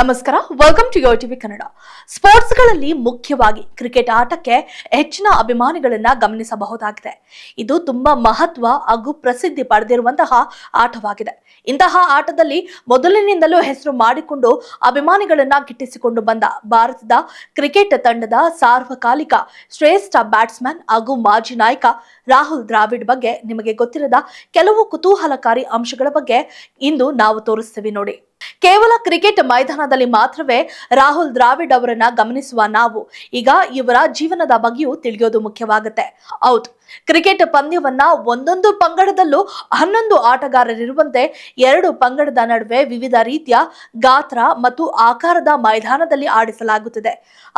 ನಮಸ್ಕಾರ welcome to Yo TV Kannada ಸ್ಪೋರ್ಟ್ಸ್ಗಳಲ್ಲಿ ಮುಖ್ಯವಾಗಿ cricket ಆಟಕ್ಕೆ ಹೆಚ್ಚಿನ ಅಭಿಮಾನಿಗಳನ್ನ ಗಮನಿಸಬಹುದಾಗಿದೆ. ಇದು ತುಂಬಾ ಮಹತ್ವ ಹಾಗೂ ಪ್ರಸಿದ್ಧಿ ಪಡೆದಿರುವಂತಹ ಆಟವಾಗಿದೆ. ಇಂತಹ ಆಟದಲ್ಲಿ ಮೊದಲಿನಿಂದಲೂ ಹೆಸರು ಮಾಡಿಕೊಂಡು ಅಭಿಮಾನಿಗಳನ್ನ ಗಿಟ್ಟಿಸಿಕೊಂಡು ಬಂದ ಭಾರತದ ಕ್ರಿಕೆಟ್ ತಂಡದ ಸಾರ್ವಕಾಲಿಕ ಶ್ರೇಷ್ಠ ಬ್ಯಾಟ್ಸ್ಮನ್ ಹಾಗೂ ಮಾಜಿ ನಾಯಕ ರಾಹುಲ್ ದ್ರಾವಿಡ್ ಬಗ್ಗೆ ನಿಮಗೆ ಗೊತ್ತಿರದ ಕೆಲವು ಕುತೂಹಲಕಾರಿ ಅಂಶಗಳ ಬಗ್ಗೆ ಇಂದು ನಾವು ತೋರಿಸ್ತೀವಿ ನೋಡಿ. ಕೇವಲ ಕ್ರಿಕೆಟ್ ಮೈದಾನದಲ್ಲಿ ಮಾತ್ರವೇ ರಾಹುಲ್ ದ್ರಾವಿಡ್ ಅವರನ್ನ ಗಮನಿಸುವ ನಾವು. ಈಗ ಇವರ ಜೀವನದ ಬಗ್ಗೆಯೂ ತಿಳಿಯೋದು ಮುಖ್ಯವಾಗುತ್ತೆ. ಹೌದು ಕ್ರಿಕೆಟ್ ಪಂದ್ಯವನ್ನ ಒಂದೊಂದು ಪಂಗಡದಲ್ಲೂ ಹನ್ನೊಂದು ಆಟಗಾರರಿರುವಂತೆ ಎರಡು ಪಂಗಡದ ನಡುವೆ ವಿವಿಧ ರೀತಿಯ ಗಾತ್ರ ಮತ್ತು ಆಕಾರದ ಮೈದಾನದಲ್ಲಿ ಆಡಿಸಲಾಗುತ್ತದೆ.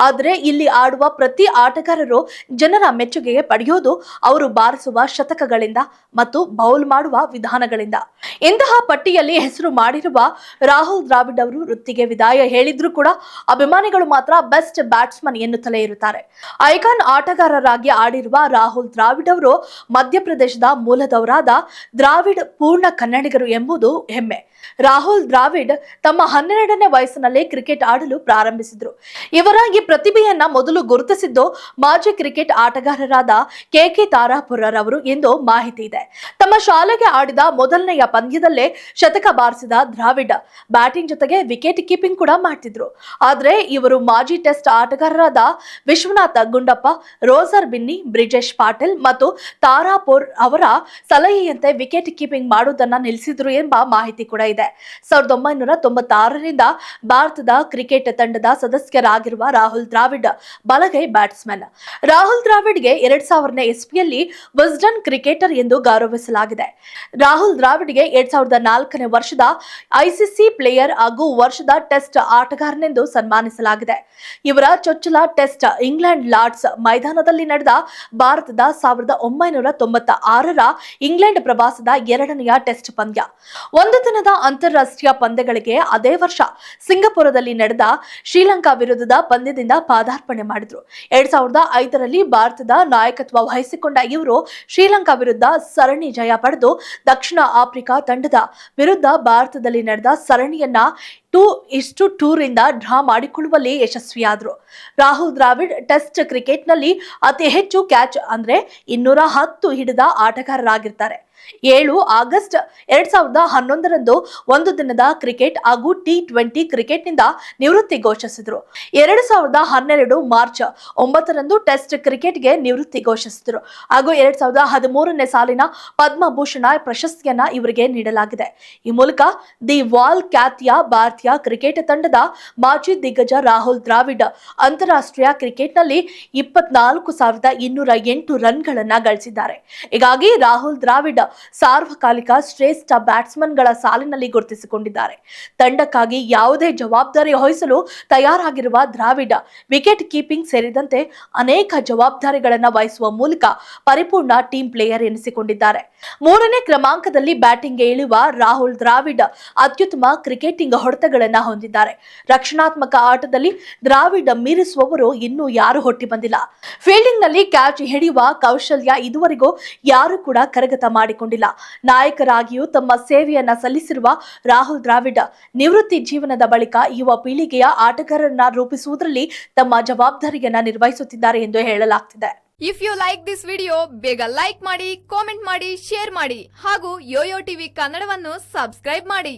ಆದರೆ ಇಲ್ಲಿ ಆಡುವ ಪ್ರತಿ ಆಟಗಾರರು ಜನರ ಮೆಚ್ಚುಗೆಗೆ ಪಡೆಯೋದು ಅವರು ಬಾರಿಸುವ ಶತಕಗಳಿಂದ ಮತ್ತು ಬೌಲ್ ಮಾಡುವ ವಿಧಾನಗಳಿಂದ. ಇಂತಹ ಪಟ್ಟಿಯಲ್ಲಿ ಹೆಸರು ಮಾಡಿರುವ ರಾಹುಲ್ ದ್ರಾವಿಡ್ ಅವರು ವೃತ್ತಿಗೆ ವಿದಾಯ ಹೇಳಿದ್ರು ಕೂಡ ಅಭಿಮಾನಿಗಳು ಮಾತ್ರ ಬೆಸ್ಟ್ ಬ್ಯಾಟ್ಸ್ಮನ್ ಎನ್ನುತ್ತಲೇ ಇರುತ್ತಾರೆ. ಐಕಾನ್ ಆಟಗಾರರಾಗಿ ಆಡಿರುವ ರಾಹುಲ್ ದ್ರಾವಿಡ್ ಅವರು ಮಧ್ಯಪ್ರದೇಶದ ಮೂಲದವರಾದ ದ್ರಾವಿಡ್ ಪೂರ್ಣ ಕನ್ನಡಿಗರು ಎಂಬುದು ಹೆಮ್ಮೆ. ರಾಹುಲ್ ದ್ರಾವಿಡ್ ತಮ್ಮ ಹನ್ನೆರಡನೇ ವಯಸ್ಸಿನಲ್ಲಿ ಕ್ರಿಕೆಟ್ ಆಡಲು ಪ್ರಾರಂಭಿಸಿದ್ರು. ಇವರ ಈ ಪ್ರತಿಭೆಯನ್ನ ಮೊದಲು ಗುರುತಿಸಿದ್ದು ಮಾಜಿ ಕ್ರಿಕೆಟ್ ಆಟಗಾರರಾದ ಕೆ ಕೆ ತಾರಾಪುರರವರು ಎಂದು ಮಾಹಿತಿ ಇದೆ. ತಮ್ಮ ಶಾಲೆಗೆ ಆಡಿದ ಮೊದಲನೆಯ ಪಂದ್ಯದಲ್ಲೇ ಶತಕ ಬಾರಿಸಿದ ದ್ರಾವಿಡ್ ಬ್ಯಾಟಿಂಗ್ ಜೊತೆಗೆ ವಿಕೆಟ್ ಕೀಪಿಂಗ್ ಕೂಡ ಮಾಡ್ತಿದ್ರು. ಆದ್ರೆ ಇವರು ಮಾಜಿ ಟೆಸ್ಟ್ ಆಟಗಾರರಾದ ವಿಶ್ವನಾಥ ಗುಂಡಪ್ಪ, ರೋಸರ್ ಬಿನ್ನಿ, ಬ್ರಿಜೇಶ್ ಪಾಟೀಲ್ ಮತ್ತು ತಾರಾಪುರ್ ಅವರ ಸಲಹೆಯಂತೆ ವಿಕೆಟ್ ಕೀಪಿಂಗ್ ಮಾಡುವುದನ್ನು ನಿಲ್ಲಿಸಿದ್ರು ಎಂಬ ಮಾಹಿತಿ ಕೂಡ ಇದೆ. ಸಾವಿರದ ಒಂಬೈನೂರ ತೊಂಬತ್ತಾರರಿಂದ ಭಾರತದ ಕ್ರಿಕೆಟ್ ತಂಡದ ಸದಸ್ಯರಾಗಿರುವ ರಾಹುಲ್ ದ್ರಾವಿಡ್ ಬಲಗೈ ಬ್ಯಾಟ್ಸ್ಮನ್ ರಾಹುಲ್ ದ್ರಾವಿಡ್ಗೆ ಎರಡ್ ಸಾವಿರನೇ ಎಸ್ಪಿಯಲ್ಲಿ ವಿಸ್ಡನ್ ಕ್ರಿಕೆಟರ್ ಎಂದು ಗೌರವಿಸಲಾಗಿದೆ. ರಾಹುಲ್ ದ್ರಾವಿಡ್ಗೆ ಎರಡ್ ಸಾವಿರದ ನಾಲ್ಕನೇ ವರ್ಷದ ಐಸಿಸಿ ಪ್ಲೇಯರ್ ಹಾಗೂ ವರ್ಷದ ಟೆಸ್ಟ್ ಆಟಗಾರನೆಂದು ಸನ್ಮಾನಿಸಲಾಗಿದೆ. ಇವರ ಚೊಚ್ಚಲ ಟೆಸ್ಟ್ ಇಂಗ್ಲೆಂಡ್ ಲಾರ್ಡ್ಸ್ ಮೈದಾನದಲ್ಲಿ ನಡೆದ ಭಾರತದ ಸಾವಿರದ ಒಂಬೈನೂರ ತೊಂಬತ್ತ ಆರರ ಇಂಗ್ಲೆಂಡ್ ಪ್ರವಾಸದ ಎರಡನೆಯ ಟೆಸ್ಟ್ ಪಂದ್ಯ. ಒಂದು ದಿನದ ಅಂತಾರಾಷ್ಟ್ರೀಯ ಪಂದ್ಯಗಳಿಗೆ ಅದೇ ವರ್ಷ ಸಿಂಗಾಪುರದಲ್ಲಿ ನಡೆದ ಶ್ರೀಲಂಕಾ ವಿರುದ್ಧದ ಪಂದ್ಯದಿಂದ ಪಾದಾರ್ಪಣೆ ಮಾಡಿದ್ರು. ಎರಡ್ ಸಾವಿರದ ಐದರಲ್ಲಿ ಭಾರತದ ನಾಯಕತ್ವ ವಹಿಸಿಕೊಂಡ ಇವರು ಶ್ರೀಲಂಕಾ ವಿರುದ್ಧ ಸರಣಿ ಜಯ ಪಡೆದು ದಕ್ಷಿಣ ಆಫ್ರಿಕಾ ತಂಡದ ವಿರುದ್ಧ ಭಾರತದಲ್ಲಿ ನಡೆದ ಸರಣಿಯನ್ನ ಟೂ ಇಷ್ಟು ಟೂರಿಂದ ಡ್ರಾ ಮಾಡಿಕೊಳ್ಳುವಲ್ಲಿ ಯಶಸ್ವಿಯಾದರು. ರಾಹುಲ್ ದ್ರಾವಿಡ್ ಟೆಸ್ಟ್ ಕ್ರಿಕೆಟ್ನಲ್ಲಿ ಅತಿ ಹೆಚ್ಚು ಕ್ಯಾಚ್ ಅಂದ್ರೆ ಇನ್ನೂರ ಹತ್ತು ಹಿಡಿದ ಆಟಗಾರರಾಗಿರ್ತಾರೆ. ಏಳು ಆಗಸ್ಟ್ ಎರಡ್ ಸಾವಿರದ ಹನ್ನೊಂದರಂದು ಒಂದು ದಿನದ ಕ್ರಿಕೆಟ್ ಹಾಗೂ ಟಿ ಟ್ವೆಂಟಿ ಕ್ರಿಕೆಟ್ನಿಂದ ನಿವೃತ್ತಿ ಘೋಷಿಸಿದರು. ಎರಡು ಸಾವಿರದ ಹನ್ನೆರಡು ಮಾರ್ಚ್ ಒಂಬತ್ತರಂದು ಟೆಸ್ಟ್ ಕ್ರಿಕೆಟ್ಗೆ ನಿವೃತ್ತಿ ಘೋಷಿಸಿದರು. ಹಾಗೂ ಎರಡ್ ಸಾವಿರದ ಹದಿಮೂರನೇ ಸಾಲಿನ ಪದ್ಮಭೂಷಣ ಪ್ರಶಸ್ತಿಯನ್ನ ಇವರಿಗೆ ನೀಡಲಾಗಿದೆ. ಈ ಮೂಲಕ ದಿ ವಾಲ್ ಖ್ಯಾತಿಯ ಭಾರತೀಯ ಕ್ರಿಕೆಟ್ ತಂಡದ ಮಾಜಿ ದಿಗ್ಗಜ ರಾಹುಲ್ ದ್ರಾವಿಡ್ ಅಂತಾರಾಷ್ಟ್ರೀಯ ಕ್ರಿಕೆಟ್ನಲ್ಲಿ ಇಪ್ಪತ್ನಾಲ್ಕು ಸಾವಿರದ ಇನ್ನೂರ ಎಂಟು ರನ್ಗಳನ್ನ ಗಳಿಸಿದ್ದಾರೆ. ಹೀಗಾಗಿ ರಾಹುಲ್ ದ್ರಾವಿಡ್ ಸಾರ್ವಕಾಲಿಕ ಶ್ರೇಷ್ಠ ಬ್ಯಾಟ್ಸ್ಮನ್ಗಳ ಸಾಲಿನಲ್ಲಿ ಗುರುತಿಸಿಕೊಂಡಿದ್ದಾರೆ. ತಂಡಕ್ಕಾಗಿ ಯಾವುದೇ ಜವಾಬ್ದಾರಿ ವಹಿಸಲು ತಯಾರಾಗಿರುವ ದ್ರಾವಿಡ ವಿಕೆಟ್ ಕೀಪಿಂಗ್ ಸೇರಿದಂತೆ ಅನೇಕ ಜವಾಬ್ದಾರಿಗಳನ್ನು ವಹಿಸುವ ಮೂಲಕ ಪರಿಪೂರ್ಣ ಟೀಮ್ ಪ್ಲೇಯರ್ ಎನಿಸಿಕೊಂಡಿದ್ದಾರೆ. ಮೂರನೇ ಕ್ರಮಾಂಕದಲ್ಲಿ ಬ್ಯಾಟಿಂಗ್ಗೆ ಇಳಿಯುವ ರಾಹುಲ್ ದ್ರಾವಿಡ್ ಅತ್ಯುತ್ತಮ ಕ್ರಿಕೆಟಿಂಗ್ ಹೊಡೆತಗಳನ್ನು ಹೊಂದಿದ್ದಾರೆ. ರಕ್ಷಣಾತ್ಮಕ ಆಟದಲ್ಲಿ ದ್ರಾವಿಡ್ ಮೀರಿಸುವವರು ಇನ್ನೂ ಯಾರು ಹೊಟ್ಟಿ ಬಂದಿಲ್ಲ. ಫೀಲ್ಡಿಂಗ್ನಲ್ಲಿ ಕ್ಯಾಚ್ ಹಿಡಿಯುವ ಕೌಶಲ್ಯ ಇದುವರೆಗೂ ಯಾರು ಕೂಡ ಕರಗತ ಮಾಡಿಕೊಂಡಿಲ್ಲ ನಾಯಕರಾಗಿಯೂ ತಮ್ಮ ಸೇವೆಯನ್ನ ಸಲ್ಲಿಸಿರುವ ರಾಹುಲ್ ದ್ರಾವಿಡ್ ನಿವೃತ್ತಿ ಜೀವನದ ಬಳಿಕ ಯುವ ಪೀಳಿಗೆಯ ಆಟಗಾರರನ್ನ ರೂಪಿಸುವುದರಲ್ಲಿ ತಮ್ಮ ಜವಾಬ್ದಾರಿಯನ್ನ ನಿರ್ವಹಿಸುತ್ತಿದ್ದಾರೆ ಎಂದು ಹೇಳಲಾಗ್ತಿದೆ. If you like this video ಬೇಗ ಲೈಕ್ ಮಾಡಿ ಕಾಮೆಂಟ್ ಮಾಡಿ ಶೇರ್ ಮಾಡಿ ಹಾಗೂ ಯೋಯೋ ಟಿವಿ ಕನ್ನಡವನ್ನು ಸಬ್ಸ್ಕ್ರೈಬ್ ಮಾಡಿ.